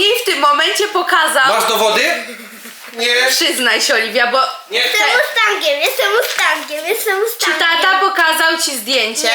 jej w tym momencie pokazał. Masz dowody? Nie. Przyznaj się, Oliwia, bo Nie. Jestem Mustangiem, jestem Mustangiem, jestem czy Mustangiem. tata pokazał ci zdjęcie?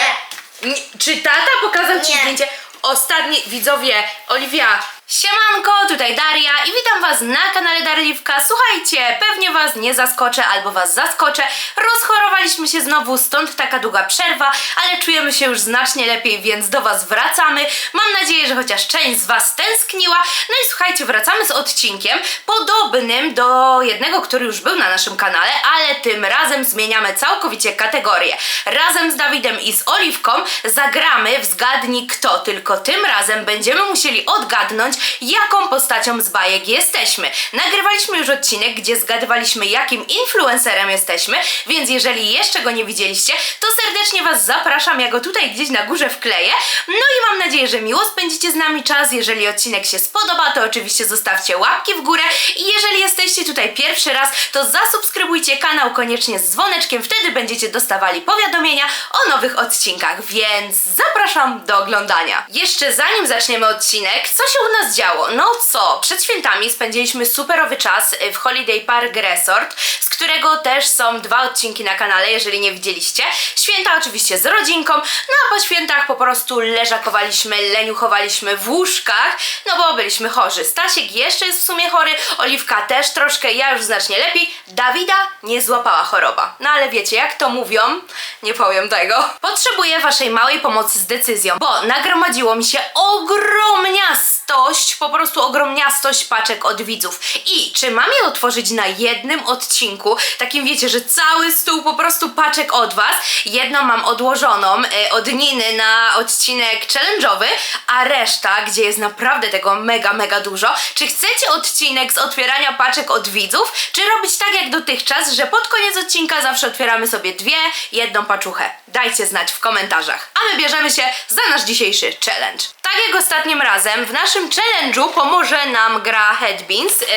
Nie. Czy tata pokazał ci Nie. zdjęcie? Ostatni widzowie, Oliwia. Siemanko, tutaj Daria i witam was na kanale Darliwka. Słuchajcie, pewnie was nie zaskoczę albo was zaskoczę. Rozchorowaliśmy się znowu, stąd taka długa przerwa, ale czujemy się już znacznie lepiej, więc do was wracamy. Mam nadzieję, że chociaż część z was tęskniła. No i słuchajcie, wracamy z odcinkiem podobnym do jednego, który już był na naszym kanale, ale tym razem zmieniamy całkowicie kategorię. Razem z Dawidem i z Oliwką zagramy w Zgadnij Kto, tylko tym razem będziemy musieli odgadnąć, jaką postacią z bajek jesteśmy. Nagrywaliśmy już odcinek, gdzie zgadywaliśmy, jakim influencerem jesteśmy, więc jeżeli jeszcze go nie widzieliście, to serdecznie Was zapraszam, ja go tutaj gdzieś na górze wkleję. No i mam nadzieję, że miło spędzicie z nami czas. Jeżeli odcinek się spodoba, to oczywiście zostawcie łapki w górę i jeżeli jesteście tutaj pierwszy raz, to zasubskrybujcie kanał koniecznie z dzwoneczkiem, wtedy będziecie dostawali powiadomienia o nowych odcinkach, więc zapraszam do oglądania. Jeszcze zanim zaczniemy odcinek, co się u nas działo? No co, przed świętami spędziliśmy superowy czas w Holiday Park Resort, z którego też są dwa odcinki na kanale, jeżeli nie widzieliście. Święta oczywiście z rodzinką, no a po świętach po prostu leżakowaliśmy, leniuchowaliśmy w łóżkach, no bo byliśmy chorzy. Stasiek jeszcze jest w sumie chory, Oliwka też troszkę, ja już znacznie lepiej. Dawida nie złapała choroba. No ale wiecie, jak to mówią, nie powiem tego. Potrzebuję waszej małej pomocy z decyzją, bo nagromadziło mi się po prostu ogromniastość paczek od widzów. I czy mam je otworzyć na jednym odcinku, takim wiecie, że cały stół po prostu paczek od was. Jedną mam odłożoną e, od Niny na odcinek challenge'owy, a reszta, gdzie jest naprawdę tego mega, mega dużo. Czy chcecie odcinek z otwierania paczek od widzów, czy robić tak jak dotychczas, że pod koniec odcinka zawsze otwieramy sobie dwie, jedną paczuchę? Dajcie znać w komentarzach. A my bierzemy się za nasz dzisiejszy challenge. Tak jak ostatnim razem, w naszym challenge'u pomoże nam gra Headbeans, yy,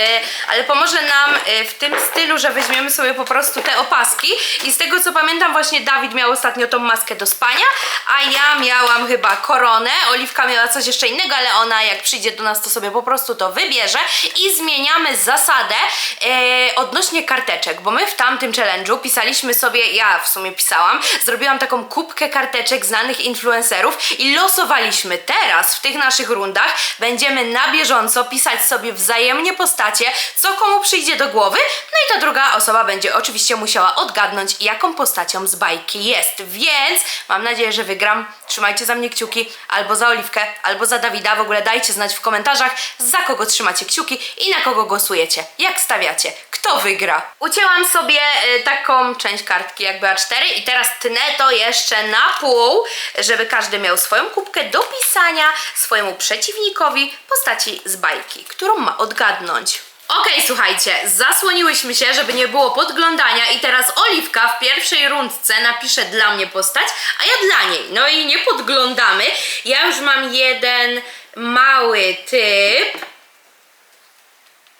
ale pomoże nam yy, w tym stylu, że weźmiemy sobie po prostu te opaski. I z tego co pamiętam właśnie Dawid miał ostatnio tą maskę do spania, a ja miałam chyba koronę, Oliwka miała coś jeszcze innego, ale ona jak przyjdzie do nas to sobie po prostu to wybierze. I zmieniamy zasadę yy, odnośnie karteczek, bo my w tamtym challenge'u pisaliśmy sobie, ja w sumie pisałam, zrobiłam taką kubkę karteczek znanych influencerów i losowaliśmy. Teraz w tych naszych rundach będziemy na bieżąco pisać sobie wzajemnie postacie, co komu przyjdzie do głowy, no i ta druga osoba będzie oczywiście musiała odgadnąć, jaką postacią z bajki jest. Więc mam nadzieję, że wygram. Trzymajcie za mnie kciuki, albo za Oliwkę, albo za Dawida. W ogóle dajcie znać w komentarzach, za kogo trzymacie kciuki i na kogo głosujecie. Jak stawiacie? Kto wygra? Ucięłam sobie y, taką część kartki jakby A4 i teraz tnę to jeszcze na pół, żeby każdy miał swoją kubkę do pisania swojemu przeciwnikowi postaci z bajki, którą ma odgadnąć. Okej, słuchajcie, zasłoniłyśmy się, żeby nie było podglądania i teraz Oliwka w pierwszej rundce napisze dla mnie postać, a ja dla niej. No i nie podglądamy. Ja już mam jeden mały typ.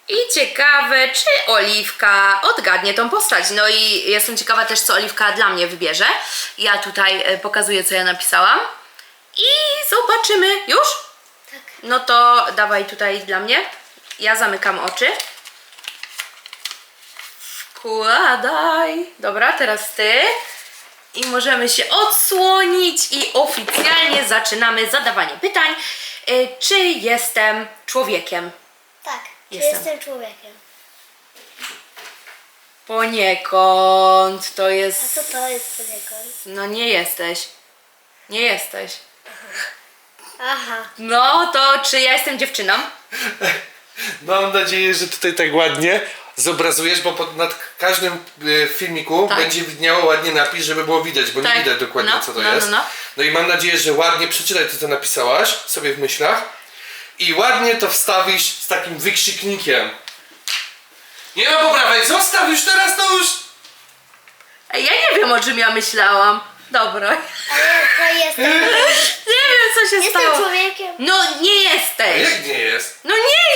I ciekawe, czy Oliwka odgadnie tą postać. No i jestem ciekawa też, co Oliwka dla mnie wybierze. Ja tutaj e, pokazuję, co ja napisałam. I zobaczymy. Już? Tak. No to dawaj tutaj dla mnie. Ja zamykam oczy. Wkładaj. Dobra, teraz ty. I możemy się odsłonić i oficjalnie zaczynamy zadawanie pytań. Y, Czy jestem człowiekiem? Tak, czy Jestem. jestem człowiekiem. Poniekąd to A jest. co to jest poniekąd? No nie jesteś. Nie jesteś. Aha. No to czy ja jestem dziewczyną? Mam nadzieję, że tutaj tak ładnie zobrazujesz, bo pod, nad każdym y, filmiku Tak. będzie widniało ładnie napis, żeby było widać, bo Tak. nie widać dokładnie No, co to no, no, jest. no. i mam nadzieję, że ładnie przeczytaj to, co napisałaś sobie w myślach i ładnie to wstawisz z takim wykrzyknikiem. Nie ma poprawy, zostaw już teraz to już! Ej, Ja nie wiem o czym ja myślałam. Dobra. To jestem. Nie wiem co się Jestem stało. człowiekiem. No nie jesteś. jak nie jest? No nie No jest.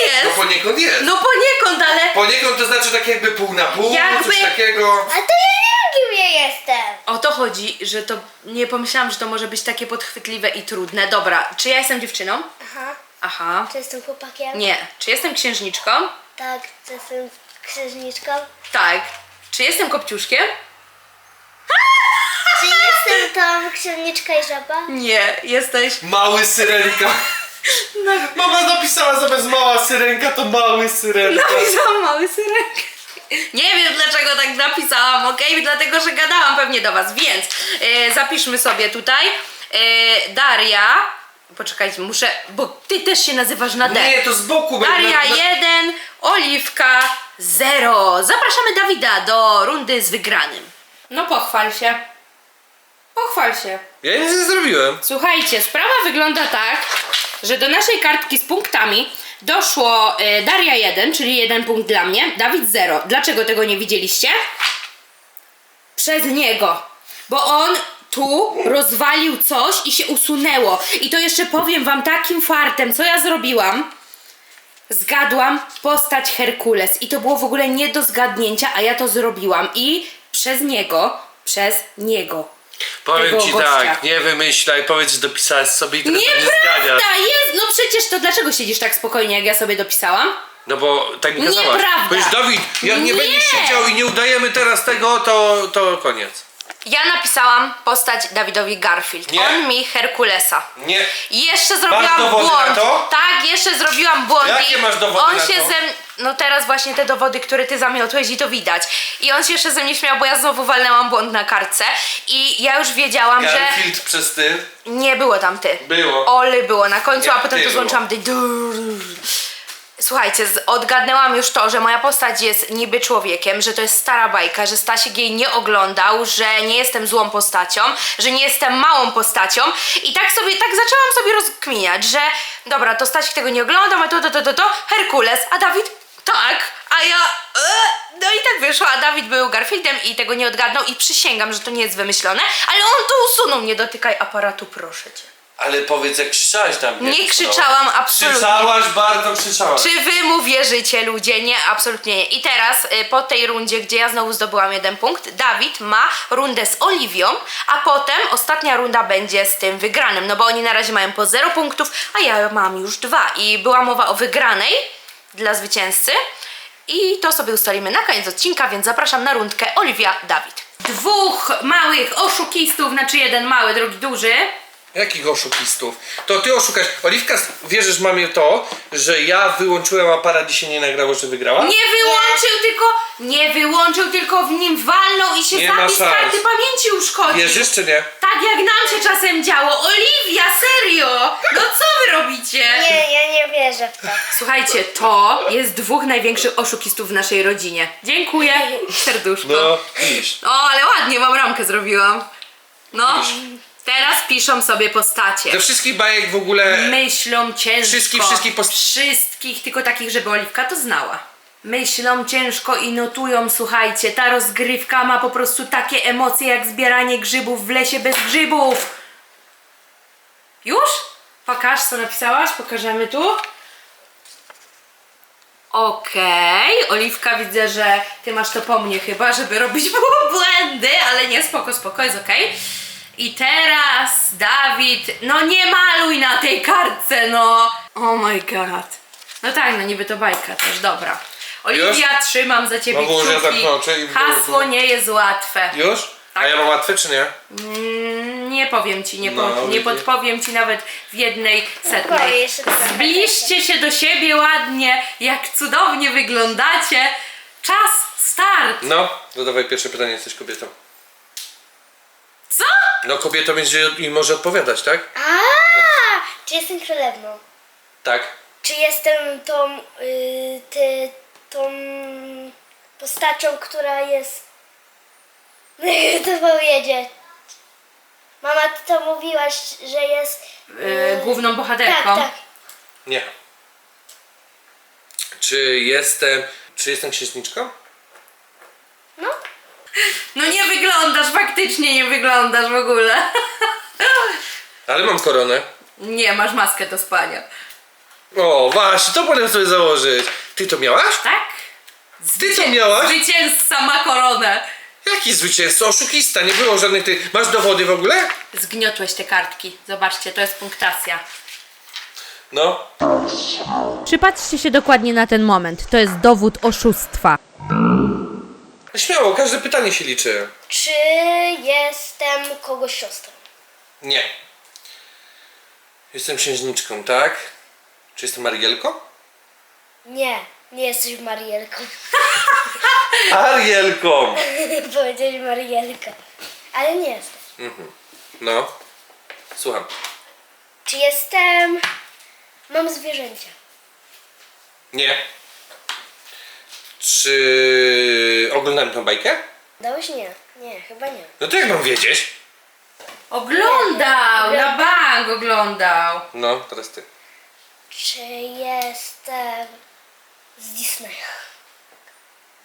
Poniekąd jest. No poniekąd, ale Poniekąd to znaczy tak jakby pół na pół, Jakby- coś takiego. A to ja nie wiem, kim ja jestem. o to chodzi, że to nie pomyślałam, że to może być takie podchwytliwe i trudne. Dobra, czy ja jestem dziewczyną? Aha. Aha. Czy jestem chłopakiem? Nie. Czy jestem księżniczką? Tak, czy jestem księżniczką? Tak. Czy jestem kopciuszkiem? Czy jestem tam księżniczka i żaba? Nie. Jesteś... Mały syrenka. Mama napisała zamiast mała syrenka, to mały syrenka. Napisałam mały syrenka. Nie wiem dlaczego tak napisałam, ok? Dlatego, że gadałam pewnie do was, więc e, zapiszmy sobie tutaj. E, Daria. Poczekajcie, muszę, bo ty też się nazywasz na D. Nie, to z boku będzie. Daria na- 1, Oliwka 0. Zapraszamy Dawida do rundy z wygranym. No pochwal się. Pochwal się. Ja nic nie zrobiłem. Słuchajcie, sprawa wygląda tak, że do naszej kartki z punktami doszło e, Daria 1, czyli jeden punkt dla mnie, Dawid 0. Dlaczego tego nie widzieliście? Przez niego. Bo on tu rozwalił coś i się usunęło. I to jeszcze powiem wam takim fartem, co ja zrobiłam. Zgadłam postać Herkules i to było w ogóle nie do zgadnięcia, a ja to zrobiłam i przez niego, przez niego. Powiem Tego ci gościa. tak, nie wymyślaj, powiedz, że dopisałeś sobie i to nie. Nieprawda, jest! No przecież to dlaczego siedzisz tak spokojnie, jak ja sobie dopisałam? No bo tak mi kazałaś. Nieprawda. Powiedz, Dawid, jak nie, Nie. będziesz siedział i nie udajemy teraz tego, to, to koniec. Ja napisałam postać Dawidowi Garfield. Nie. On mi Herkulesa. Nie. Jeszcze zrobiłam dowody błąd. na to? Tak, jeszcze zrobiłam błąd. Jakie i masz dowody On na się to? ze m- No teraz właśnie te dowody, które ty zamiotłeś i to widać. I on się jeszcze ze mnie śmiał, bo ja znowu walnęłam błąd na kartce. I ja już wiedziałam, że Garfield przez ty. nie było tam ty. Było. Oli było na końcu, Jak a potem ty to było. złączyłam. Słuchajcie, odgadnęłam już to, że moja postać jest niby człowiekiem, że to jest stara bajka, że Stasiek jej nie oglądał, że nie jestem złą postacią, że nie jestem małą postacią i tak sobie, tak zaczęłam sobie rozkminiać, że dobra, to Stasiek tego nie oglądał, a to, to, to, to, to, Herkules, a Dawid tak, a ja e, no i tak wyszło, a Dawid był Garfieldem i tego nie odgadnął i przysięgam, że to nie jest wymyślone, ale on to usunął, nie dotykaj aparatu, proszę cię. Ale powiedz, jak krzyczałaś tam. Nie krzyczałam absolutnie. Krzyczałaś, bardzo krzyczałaś. Czy wy mu wierzycie, ludzie? Nie, absolutnie nie. I teraz, y, po tej rundzie, gdzie ja znowu zdobyłam jeden punkt, Dawid ma rundę z Oliwią, a potem ostatnia runda będzie z tym wygranym, no bo oni na razie mają po 0 punktów, a ja mam już dwa. I była mowa o wygranej dla zwycięzcy. I to sobie ustalimy na koniec odcinka, więc zapraszam na rundkę Oliwia, Dawid. Dwóch małych oszukistów, znaczy jeden mały, drugi duży. Jakich oszukistów? To ty oszukasz. Oliwka, wierzysz mamie to, że ja wyłączyłem aparat i się nie nagrało, że wygrała? Nie wyłączył, tylko nie wyłączył, tylko w nim walnął i się Nie ma zapis szans. karty pamięci uszkodził. Wierzysz czy nie? Tak jak nam się czasem działo. Oliwia, serio! No co wy robicie? Nie, ja nie wierzę w to. Słuchajcie, to jest dwóch największych oszukistów w naszej rodzinie. Dziękuję, serduszko. No, iść. O, ale ładnie wam ramkę zrobiłam. No, teraz piszą sobie postacie. Ze wszystkich bajek w ogóle... Myślą ciężko. Wszystkich, wszystkich post- Wszystkich, tylko takich, żeby Oliwka to znała. Myślą ciężko i notują, słuchajcie, ta rozgrywka ma po prostu takie emocje jak zbieranie grzybów w lesie bez grzybów. Już? Pokaż, co napisałaś, pokażemy tu. Okej, Oliwka widzę, że ty masz to po mnie chyba, żeby robić błędy, ale nie, spoko, spoko, jest okej. I teraz Dawid, no nie maluj na tej kartce, no. Oh my god. No tak, no niby to bajka też, dobra. Oliwia, trzymam za ciebie No bo już ja kciuki. zamknę oczy i- Hasło nie jest łatwe. Już? A ja mam łatwe czy nie? Mm, Nie powiem ci, nie, po, No, nie widzisz. podpowiem ci nawet w jednej setnej. tego Zbliżcie się do siebie ładnie, jak cudownie wyglądacie. Czas, start! No, dodawaj pierwsze pytanie, jesteś kobietą. Co? No kobietą jest i może odpowiadać, tak? A, czy jestem królewną? Tak. Czy jestem tą, y, ty, tą postacią, która jest... Jak to powiedzieć? Mama, ty to mówiłaś, że jest... Yy, główną bohaterką. Tak, tak. Nie. Czy jestem... Czy jestem księżniczką? No. Nie wyglądasz, faktycznie nie wyglądasz w ogóle. Ale mam koronę. Nie, masz maskę do spania. O, właśnie, to potem sobie założyć. Ty to miałaś? Tak? Ty to miałaś? Zwycięzca ma koronę. Jaki zwycięzca? Oszukista, nie było żadnych tych... Masz dowody w ogóle? Zgniotłeś te kartki. Zobaczcie, to jest punktacja. No. Przypatrzcie się dokładnie na ten moment. To jest dowód oszustwa. Śmiało, każde pytanie się liczy. Czy jestem kogoś siostrą? Nie. Jestem księżniczką, tak? Czy jestem Arielką? Nie, nie jesteś Marielką. Arielką! Powiedziałeś Marielka. Ale nie jestem. No. Słucham. Czy jestem... Mam zwierzęcia. Nie. Czy oglądałem tą bajkę? Dałeś nie? Nie, chyba nie. No to jak mam wiedzieć? Oglądał, na bank oglądał. No, teraz ty. Czy jestem z Disneya?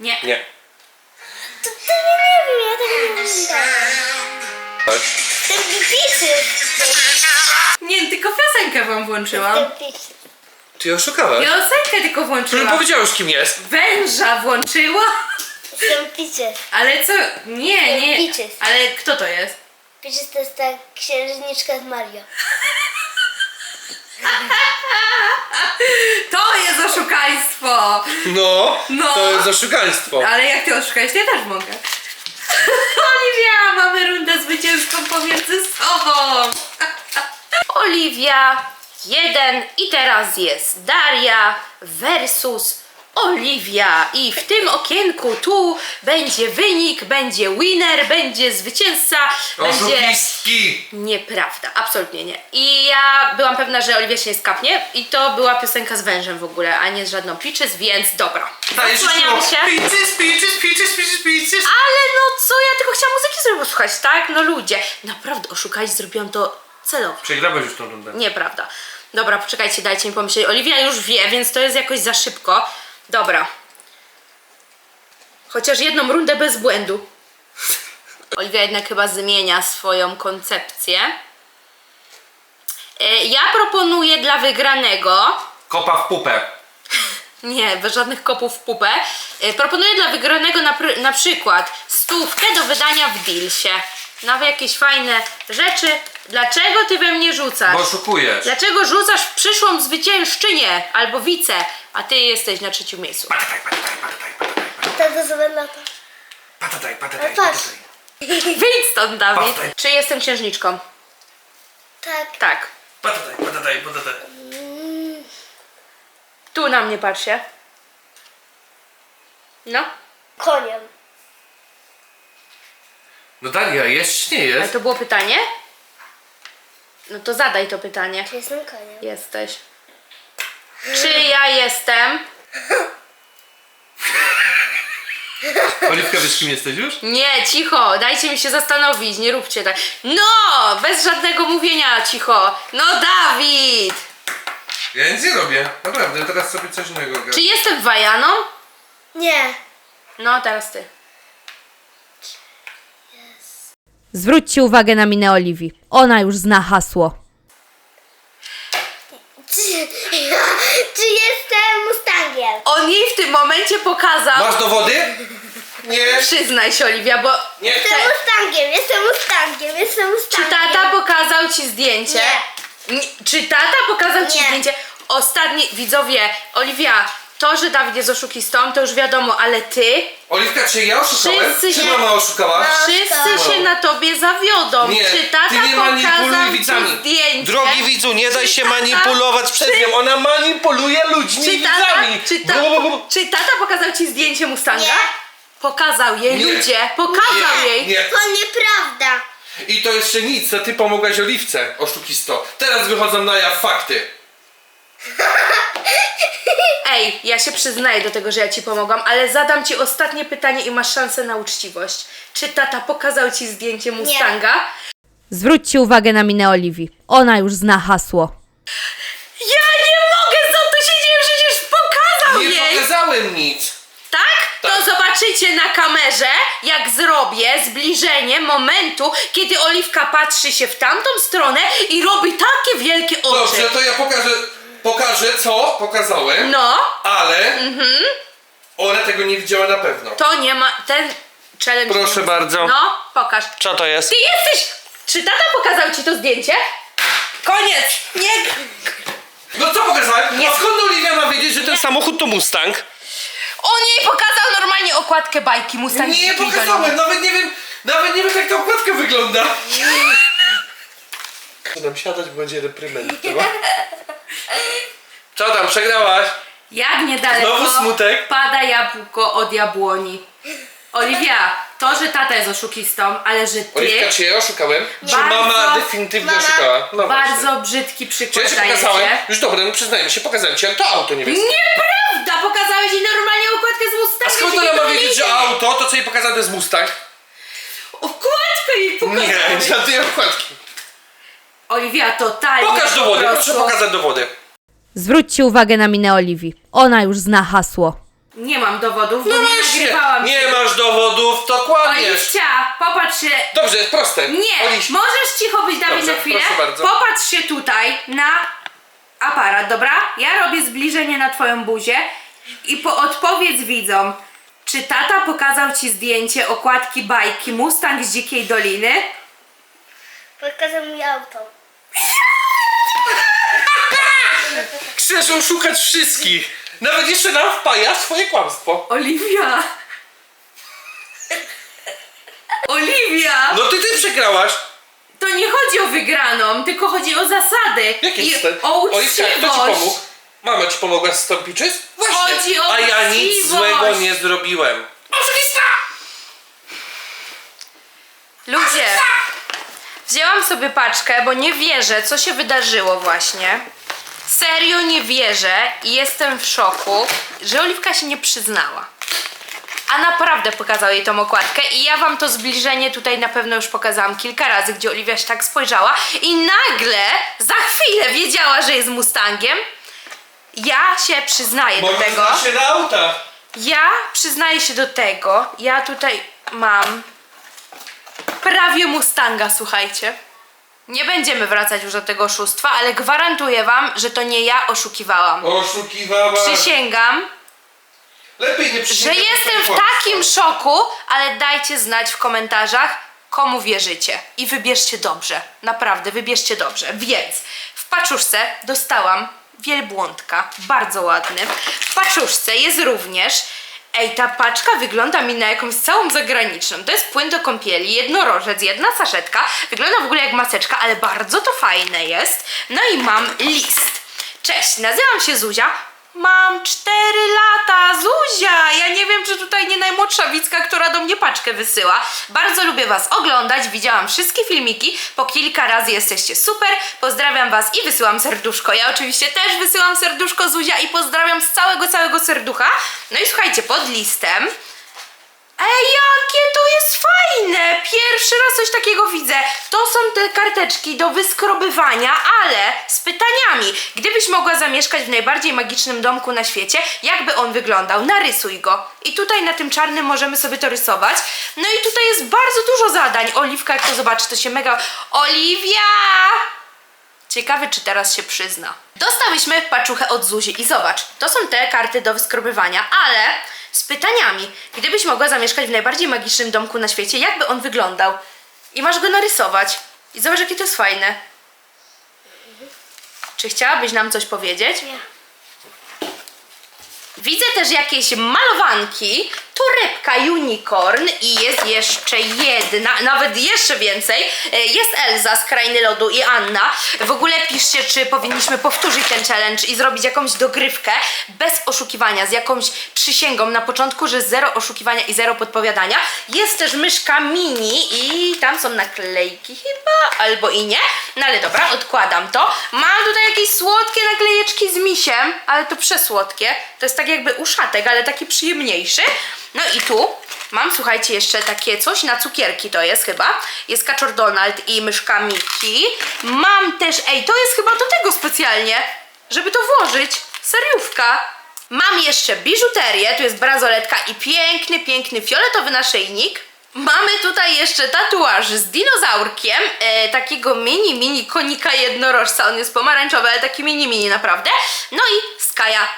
Nie. Nie. To, to nie wiem, ja tego nie wiem. Tak. Ten Piczy. Nie, tylko piosenkę wam włączyłam. Ten. Ty oszukałaś? Piosenkę tylko Przecież włączyłam. powiedziałeś kim jest. Węża włączyła? Jestem Piczy. Ale co? Nie, nie. Peaches. Ale kto to jest? Piczy to jest ta księżniczka z Mario. To jest oszukaństwo! No, No. to jest oszukaństwo. Ale jak ty oszukałeś, to ja też mogę. Oliwia, mamy rundę zwycięską pomiędzy sobą. Oliwia, jeden i teraz jest Daria versus Oliwia. I w tym okienku tu będzie wynik, będzie winner, będzie zwycięzca, będzie... Oszukistki! Nieprawda, absolutnie nie. I ja byłam pewna, że Oliwia się nie skapnie i to była piosenka z wężem w ogóle, a nie z żadną Peaches, więc dobra. Zasłaniamy się. Peaches, peaches, peaches, peaches, peaches. Ale no co, ja tylko chciałam muzyki sobie posłuchać, tak? No ludzie, naprawdę oszukać, zrobiłam to celowo. Przegrałeś już tą rundę. Nieprawda. Dobra, poczekajcie, dajcie mi pomyśleć. Oliwia już wie, więc to jest jakoś za szybko. Dobra. Chociaż jedną rundę bez błędu. Oliwia jednak chyba zmienia swoją koncepcję. E, Ja proponuję dla wygranego Kopa w pupę. nie, bez żadnych kopów w pupę. E, Proponuję dla wygranego na, pr- na przykład stówkę do wydania w Dealsie. Na jakieś fajne rzeczy. Dlaczego ty we mnie rzucasz? Bo oszukujesz. Dlaczego rzucasz w przyszłą zwyciężczynię albo wice, a ty jesteś na trzecim miejscu? Patataj, patataj, patataj, patataj, na to. patataj, patataj, Ale patrz. patataj. Wyjdź stąd, Dawid. Patrz. Czy jestem księżniczką? Tak. Tak. Patataj, patataj, patataj. Tu na mnie patrzcie. No. Koniem. No Daria, jest czy nie Ale jest? to było pytanie? No to zadaj to pytanie. Czy jestem koniem? Jesteś. Czy ja jestem? Oliwka, wiesz kim jesteś już? Nie, cicho, dajcie mi się zastanowić, nie róbcie tak. No, bez żadnego mówienia, cicho. No, Dawid! Ja nic nie robię. Naprawdę, teraz sobie coś innego Czy jestem Wajaną? Nie. No, teraz ty. Zwróćcie uwagę na minę Oliwii. Ona już zna hasło. Czy, czy jestem Mustangiem? On jej w tym momencie pokazał. Masz dowody? Nie. Przyznaj się, Oliwia, bo. Nie. Jestem Mustangiem, jestem Mustangiem, jestem Czy Mustangiem. tata pokazał ci zdjęcie? Nie. Czy tata pokazał ci Nie. zdjęcie? Ostatni, widzowie, Oliwia, to, że Dawid jest oszukistą, to już wiadomo, ale ty, Oliwka, czy ja oszukałem? Wszyscy Czy się- mama oszukała? No. wszyscy się na tobie zawiodą. Nie, Czy tata ty nie pokazał manipuluj ci widzami. zdjęcie? Drogi widzu, nie daj Czy się tata- manipulować przez czy- nią. Ona manipuluje ludźmi Czy i tata, widzami. czy, ta, Bu, bu, bu. czy tata pokazał ci zdjęcie Mustanga? Nie. Pokazał jej, Nie. ludzie, pokazał Nie, jej. nie. To nieprawda. I to jeszcze nic, to ty pomogłaś Oliwce, oszukisto. Teraz wychodzą na jaw fakty. Ej, ja się przyznaję do tego, że ja ci pomogłam, ale zadam ci ostatnie pytanie i masz szansę na uczciwość. Czy tata pokazał ci zdjęcie Mustanga? Zwróćcie uwagę na minę Oliwii. Ona już zna hasło. Ja nie mogę, co tu się dzieje? Przecież pokazał Nie jej! pokazałem nic. Tak? To Tak. zobaczycie na kamerze, jak zrobię zbliżenie momentu, kiedy Oliwka patrzy się w tamtą stronę i robi takie wielkie oczy. Dobrze, to ja pokażę, pokażę co pokazałem, No, ale ona tego nie widziała na pewno. to nie ma. Ten challenge. Proszę bardzo. No, pokaż. Co to jest? Ty jesteś. Czy tata pokazał ci to zdjęcie? Koniec! Nie. No co pokazałem? Nie. A skąd Oliwia ma wiedzieć, że ten samochód to Mustang? On jej pokazał normalnie okładkę bajki Mustang Nie Dzikiej Doliny. pokazałem, nawet nie wiem, nawet nie wiem jak ta okładka wygląda. Co nam siadać, bo będzie repryment, chyba? Co tam, przegrałaś? Jak niedaleko Znowu smutek? pada jabłko od jabłoni. Oliwia, to, że tata jest oszukistą, ale że ty Oliwka, czy ja oszukałem? Czy Bardzo- mama definitywnie Mama- oszukała? No właśnie. bardzo brzydki Czy przykład ja ci dajecie. pokazałem? Już dobra, no przyznajmy się, pokazałem ci, ale to auto niebieskie. Nieprawda! Pokazałeś jej normalnie okładkę z A skąd ona ma wiedzieć, że auto, to co jej pokazałem to jest Mustang? Okładkę jej pokazałeś. Nie, żadnej okładki. Oliwia, totalnie Pokaż po dowody, proszę pokazać dowody. Zwróćcie uwagę na minę Oliwii. Ona już zna hasło. Nie mam dowodów, bo No nie właśnie, nagrywałam nie się. masz dowodów, to kłamiesz. Oliwcia, popatrz się. Dobrze, proste. Nie, Oliś, możesz cicho być Dawid Dobrze, na chwilę. proszę bardzo. Popatrz się tutaj na aparat, dobra? Ja robię zbliżenie na twoją buzię i po odpowiedz widzom, czy tata pokazał ci zdjęcie okładki bajki Mustang z Dzikiej Doliny? Pokazał mi auto. Chcesz oszukać wszystkich. Nawet jeszcze nam wpaja swoje kłamstwo. Oliwia! Oliwia! No ty ty przegrałaś. To nie chodzi o wygraną, tylko chodzi o zasady Jakie i o Oliwka, kto ci uczciwość. pomógł? Mama ci pomogła zstąpić czyst? Właśnie. Chodzi o A ja nic uczciwość. złego nie zrobiłem. Oszukista! Ludzie, wzięłam sobie paczkę, bo nie wierzę, co się wydarzyło właśnie. Serio nie wierzę i jestem w szoku, że Oliwka się nie przyznała. A naprawdę pokazał jej tą okładkę i ja wam to zbliżenie tutaj na pewno już pokazałam kilka razy, gdzie Oliwia się tak spojrzała i nagle, za chwilę wiedziała, że jest Mustangiem. Ja się przyznaję Bo do tego. znasz się na. Ja przyznaję się do tego, ja tutaj mam prawie Mustanga, słuchajcie. Nie będziemy wracać już do tego oszustwa, ale gwarantuję wam, że to nie ja oszukiwałam. Oszukiwała. Przysięgam, Lepiej nie że przysięgać jestem w takim szoku, ale dajcie znać w komentarzach, komu wierzycie. I wybierzcie dobrze. Naprawdę, wybierzcie dobrze. Więc w paczuszce dostałam wielbłądka, bardzo ładny. W paczuszce jest również Ej, ta paczka wygląda mi na jakąś całą zagraniczną. To jest płyn do kąpieli, jednorożec, jedna saszetka. Wygląda w ogóle jak maseczka, ale bardzo to fajne jest. No i mam list. Cześć, nazywam się Zuzia. Mam 4 lata, Zuzia! Ja nie wiem, czy tutaj nie najmłodsza Wicka, która do mnie paczkę wysyła. Bardzo lubię Was oglądać, widziałam wszystkie filmiki, po kilka razy jesteście super. Pozdrawiam Was i wysyłam serduszko. Ja oczywiście też wysyłam serduszko Zuzia i pozdrawiam z całego, całego serducha. No i słuchajcie, pod listem Ej, jakie to jest fajne! Pierwszy raz coś takiego widzę. To są te karteczki do wyskrobywania, ale z pytaniami. Gdybyś mogła zamieszkać w najbardziej magicznym domku na świecie, jakby on wyglądał? Narysuj go. I tutaj na tym czarnym możemy sobie to rysować. No i tutaj jest bardzo dużo zadań. Oliwka, jak to zobaczy, to się mega... Oliwia! Ciekawy, czy teraz się przyzna. Dostałyśmy paczuchę od Zuzi i zobacz, to są te karty do wyskrobywania, ale z pytaniami. Gdybyś mogła zamieszkać w najbardziej magicznym domku na świecie, jakby on wyglądał? I masz go narysować. I zobacz, jakie to jest fajne. Czy chciałabyś nam coś powiedzieć? Nie. Widzę też jakieś malowanki, torebka unicorn i jest jeszcze jedna, nawet jeszcze więcej. E, Jest Elza z Krainy Lodu i Anna. W ogóle piszcie, czy powinniśmy powtórzyć ten challenge i zrobić jakąś dogrywkę bez oszukiwania, z jakąś przysięgą na początku, że zero oszukiwania i zero podpowiadania. Jest też myszka mini i tam są naklejki chyba, albo i nie. No ale dobra, odkładam to. Mam tutaj jakieś słodkie naklejeczki z misiem, ale to przesłodkie. To jest tak jakby uszatek, ale taki przyjemniejszy. No i tu mam, słuchajcie, jeszcze takie coś na cukierki to jest chyba. Jest Kaczor Donald i myszka Miki. Mam też, ej, to jest chyba do tego specjalnie, żeby to włożyć. Seriówka. Mam jeszcze biżuterię, tu jest bransoletka i piękny, piękny fioletowy naszyjnik. Mamy tutaj jeszcze tatuaż z dinozaurkiem, e, takiego mini, mini konika jednorożca. On jest pomarańczowy, ale taki mini, mini naprawdę. No i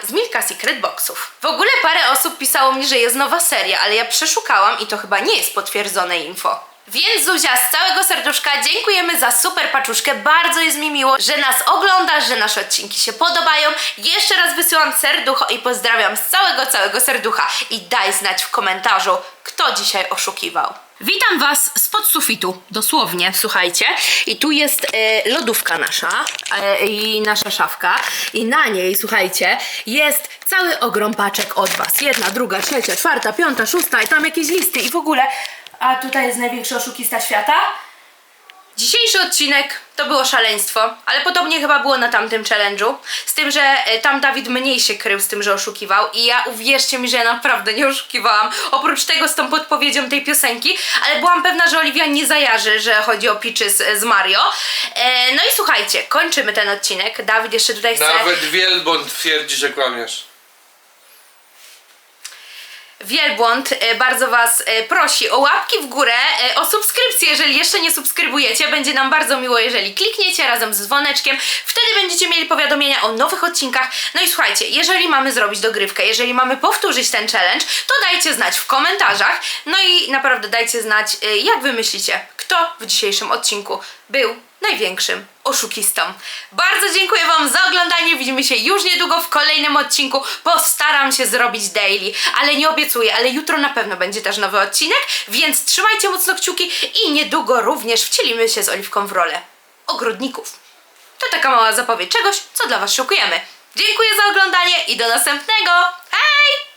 Z Milka Secret Boxów. W ogóle parę osób pisało mi, że jest nowa seria, ale ja przeszukałam i to chyba nie jest potwierdzone info. Więc Zuzia, z całego serduszka dziękujemy za super paczuszkę. Bardzo jest mi miło, że nas oglądasz, że nasze odcinki się podobają. Jeszcze raz wysyłam serducho i pozdrawiam z całego, całego serducha. I daj znać w komentarzu, kto dzisiaj oszukiwał. Witam Was spod sufitu, dosłownie, słuchajcie. I tu jest e, lodówka nasza e, i nasza szafka. I na niej, słuchajcie, jest cały ogrom paczek od Was. Jedna, druga, trzecia, czwarta, piąta, szósta i tam jakieś listy i w ogóle. A tutaj jest największy oszukista świata. Dzisiejszy odcinek to było szaleństwo, ale podobnie chyba było na tamtym challenge'u. Z tym, że e, tam Dawid mniej się krył z tym, że oszukiwał i ja uwierzcie mi, że ja naprawdę nie oszukiwałam. Oprócz tego z tą podpowiedzią tej piosenki, ale byłam pewna, że Oliwia nie zajarzy, że chodzi o Peaches z Mario. E, no i słuchajcie, kończymy ten odcinek. Dawid jeszcze tutaj chce... Nawet wielbłąd twierdzi, że kłamiesz. Wielbłąd e, bardzo Was e, prosi o łapki w górę, e, o subskrypcję, jeżeli jeszcze nie subskrybujecie. Będzie nam bardzo miło, jeżeli klikniecie razem z dzwoneczkiem. Wtedy będziecie mieli powiadomienia o nowych odcinkach. No i słuchajcie, jeżeli mamy zrobić dogrywkę, jeżeli mamy powtórzyć ten challenge, to dajcie znać w komentarzach. No i naprawdę dajcie znać, jak Wy myślicie, kto w dzisiejszym odcinku był największym oszukistą. Bardzo dziękuję Wam za oglądanie. Widzimy się już niedługo w kolejnym odcinku. Postaram się zrobić daily, ale nie obiecuję, ale jutro na pewno będzie też nowy odcinek, więc trzymajcie mocno kciuki i niedługo również wcielimy się z Oliwką w rolę ogrodników. To taka mała zapowiedź czegoś, co dla Was szukujemy. Dziękuję za oglądanie i do następnego. Hej!